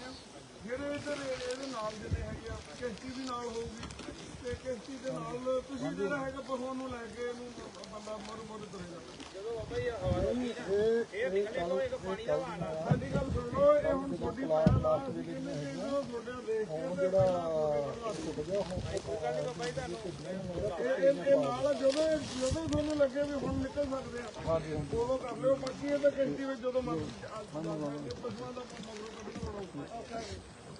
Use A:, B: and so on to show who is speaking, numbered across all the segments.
A: ਦਿਖਾਉਣੇ ਆ ਜਿਹੜੇ ਇੱਧਰ ਇਹਦੇ ਨਾਲ ਜਿਹੜੇ ਹੈਗੇ ਆ, ਕਿਸ਼ਤੀ ਵੀ ਨਾਲ ਹੋਊਗੀ। ਤੇ ਕਿਸ਼ਤੀ ਦੇ ਨਾਲ ਤੁਸੀਂ ਜਿਹੜਾ ਹੈਗਾ, ਪਸ਼ੂਆਂ ਨੂੰ ਲੈ ਕੇ ਇਹਨੂੰ ਬੰਦਾ ਮਰ ਮਰ ਤੁਰੇਗਾ ਜਦੋਂ ਬਾਬਾ ਜੀ ਹਵਾ ਇਹ ਇਹ ਨਿਕਲੇ ਕੋ ਇੱਕ ਪਾਣੀ ਦਾ ਵਾਹਨ ਸਾਡੀ ਗੱਲ ਸੁਣ ਲਓ ਇਹ ਹੁਣ ਤੁਹਾਡੀ ਪਾਇਆ ਦਾ ਕਹਿੰਦੇ ਕਿ ਜਦੋਂ ਤੁਹਾਡੇ ਦੇਖ ਕੇ ਜਿਹੜਾ ਇਹ ਇਹ- ਇਹ ਨਾਲ ਜਦੋਂ ਜਦੋਂ ਤੁਹਾਨੂੰ ਲੱਗੇ ਵੀ ਹੁਣ ਨਿਕਲ ਸਕਦੇ ਆ ਹਾਂਜੀ ਉਦੋਂ ਕਰ ਲਿਓ ਬਾਕੀ ਇਹ ਤਾਂ ਕਿਸ਼ਤੀ ਵਿੱਚ ਜਦੋਂ ਮਰਜ਼ੀ ਪਸ਼ੂਆਂ ਦਾ ਮਗਰੋਂ ਕੱਢਣਾ ਹੋਣਾ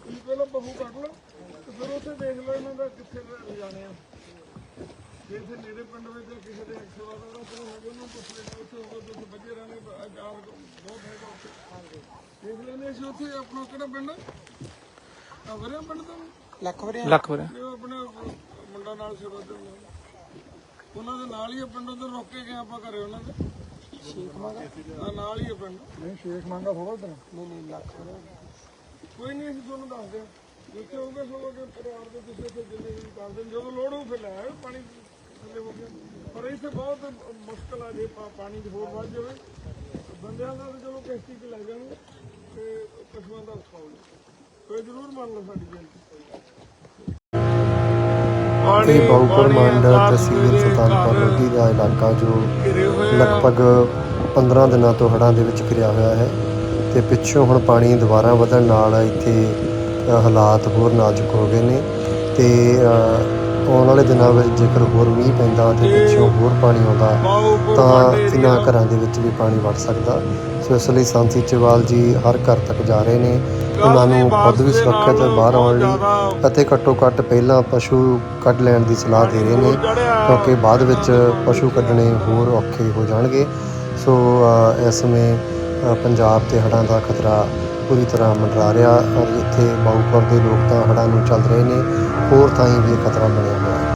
A: ਤੁਸੀਂ ਪਹਿਲਾਂ ਬਹੂ ਕੱਢ ਲਓ ਤੇ ਫਿਰ ਉੱਥੇ ਦੇਖ ਲਓ ਇਹਨਾਂ ਦਾ ਕਿੱਥੇ ਲੈ ਆ ਜੇ ਇੱਥੇ ਨੇੜੇ ਪਿੰਡ ਵਿੱਚ ਕਿਸੇ ਦੇ ਐਕਸਵਾ ਦਾ ਉਹਦਾ ਕੋਈ ਹੋਵੇ ਉਹਨੂੰ ਪੁੱਛ ਲੈਣਾ ਉੱਥੇ ਹੋਵੇ ਤੇ ਉੱਥੇ ਬੱਜੇ ਰਹਿਣੇ ਆਰ ਬਹੁਤ ਹੈਗਾ ਉੱਥੇ ਲੈਣੇ ਅਸੀਂ ਉੱਥੇ ਆਪਣਾ ਕਿਹੜਾ ਪਿੰਡ? ਆ ਵਰਿਆ ਪਿੰਡ ਤੋਂ?
B: ਲੱਖ ਵਰੇ
C: ਲੱਖ ਵਰੇ
A: ਇਹ ਆਪਣੇ ਮੁੰਡਾ ਨਾਲ ਸੇਵਾ ਦੇ ਉਹਨਾਂ ਦੇ ਨਾਲ ਹੀ ਪਿੰਡ ਉਧਰ ਰੁਕ ਕੇ ਗਏ ਆਪਾਂ ਘਰੇ ਉਹਨਾਂ ਦੇ।
B: ਸ਼ੇਖ ਮੰਗਾ
A: ਨਾਲ ਹੀ ਪਿੰਡ।
B: ਨਹੀਂ ਸ਼ੇਖ ਮੰਗਾ ਥੋੜਾ ਉਧਰ ਨਹੀਂ ਨਹੀਂ ਲੱਖ ਵਰੇ
A: ਕੋਈ ਨਹੀਂ ਅਸੀਂ ਤੁਹਾਨੂੰ ਦੱਸ ਦਿਆਂ ਜਿੱਥੇ ਹੋਊਗਾ ਸੋ ਕਿ ਪਰਿਵਾਰ ਦੇ ਤੁਸੀਂ ਇੱਥੇ ਜਿੰਨੇ ਵੀ ਕਰ ਦੇਣ ਜਦੋਂ ਲੋੜ ਹੋਊ ਫਿਰ ਲੈ ਆਇਓ ਪਾਣੀ ਥੱਲੇ ਹੋ ਗਿਆ ਪਰ ਇੱਥੇ ਬਹੁਤ ਮੁਸ਼ਕਲ ਆ ਜੇ ਪਾਣੀ ਦੀ ਹੋਰ ਵੱਧ ਜਾਵੇ। ਬੰਦਿਆਂ ਦਾ ਤਾਂ ਚਲੋ ਕਿਸ਼ਤੀ 'ਚ ਲੈ ਜਾਣਗੇ ਤੇ ਪਸ਼ੂਆਂ ਦਾ ਰਖਾਓ ਕੋਈ ਜ਼ਰੂਰ ਮੰਨ ਲਓ ਸਾਡੀ ਬੇਨਤੀ
D: ਇਹ ਬਾਉਪੁਰ ਮੰਡ ਤਹਿਸੀਲ ਸੁਲਤਾਨਪੁਰ ਲੋਧੀ ਦਾ ਇਲਾਕਾ ਜੋ ਲਗਭਗ 15 ਦਿਨਾਂ ਤੋਂ ਹੜ੍ਹਾਂ ਦੇ ਵਿੱਚ ਘਿਰਿਆ ਹੋਇਆ ਹੈ ਤੇ ਪਿੱਛੋਂ ਹੁਣ ਪਾਣੀ ਦੁਬਾਰਾ ਵਧਣ ਨਾਲ ਇੱਥੇ ਹਾਲਾਤ ਹੋਰ ਨਾਜ਼ੁਕ ਹੋ ਗਏ ਨੇ ਤੇ ਆਉਣ ਵਾਲੇ ਦਿਨਾਂ ਵਿੱਚ ਜੇਕਰ ਹੋਰ ਮੀਂਹ ਪੈਂਦਾ ਤੇ ਪਿੱਛੋਂ ਹੋਰ ਪਾਣੀ ਆਉਂਦਾ, ਤਾਂ ਇਹਨਾਂ ਘਰਾਂ ਦੇ ਵਿੱਚ ਵੀ ਪਾਣੀ ਵੜ ਸਕਦਾ। ਸੋ ਇਸ ਲਈ ਸੰਤ ਸੀਚੇਵਾਲ ਜੀ ਹਰ ਘਰ ਤੱਕ ਜਾ ਰਹੇ ਨੇ। ਉਹਨਾਂ ਨੂੰ ਖੁਦ ਵੀ ਸੁਰੱਖਿਅਤ ਬਾਹਰ ਆਉਣ ਲਈ ਅਤੇ ਘੱਟੋ ਘੱਟ ਪਹਿਲਾਂ ਪਸ਼ੂ ਕੱਢ ਲੈਣ ਦੀ ਸਲਾਹ ਦੇ ਰਹੇ ਨੇ, ਕਿਉਂਕਿ ਬਾਅਦ ਵਿੱਚ ਪਸ਼ੂ ਕੱਢਣੇ ਹੋਰ ਔਖੇ ਹੋ ਜਾਣਗੇ। ਸੋ ਇਸ ਸਮੇਂ ਪੰਜਾਬ ਤੇ ਹੜ੍ਹਾਂ ਦਾ ਖਤਰਾ ਪੂਰੀ ਤਰ੍ਹਾਂ ਮੰਡਰਾ ਰਿਹਾ ਔਰ ਇੱਥੇ ਬਾਉਪੁਰ ਦੇ ਲੋਕ ਤਾਂ ਹੜ੍ਹਾਂ ਨੂੰ ਚੱਲ ਰਹੇ ਨੇ, ਹੋਰ ਥਾਈਂ ਵੀ ਇਹ ਖਤਰਾ ਬਣਿਆ ਹੋਇਆ ਹੈ।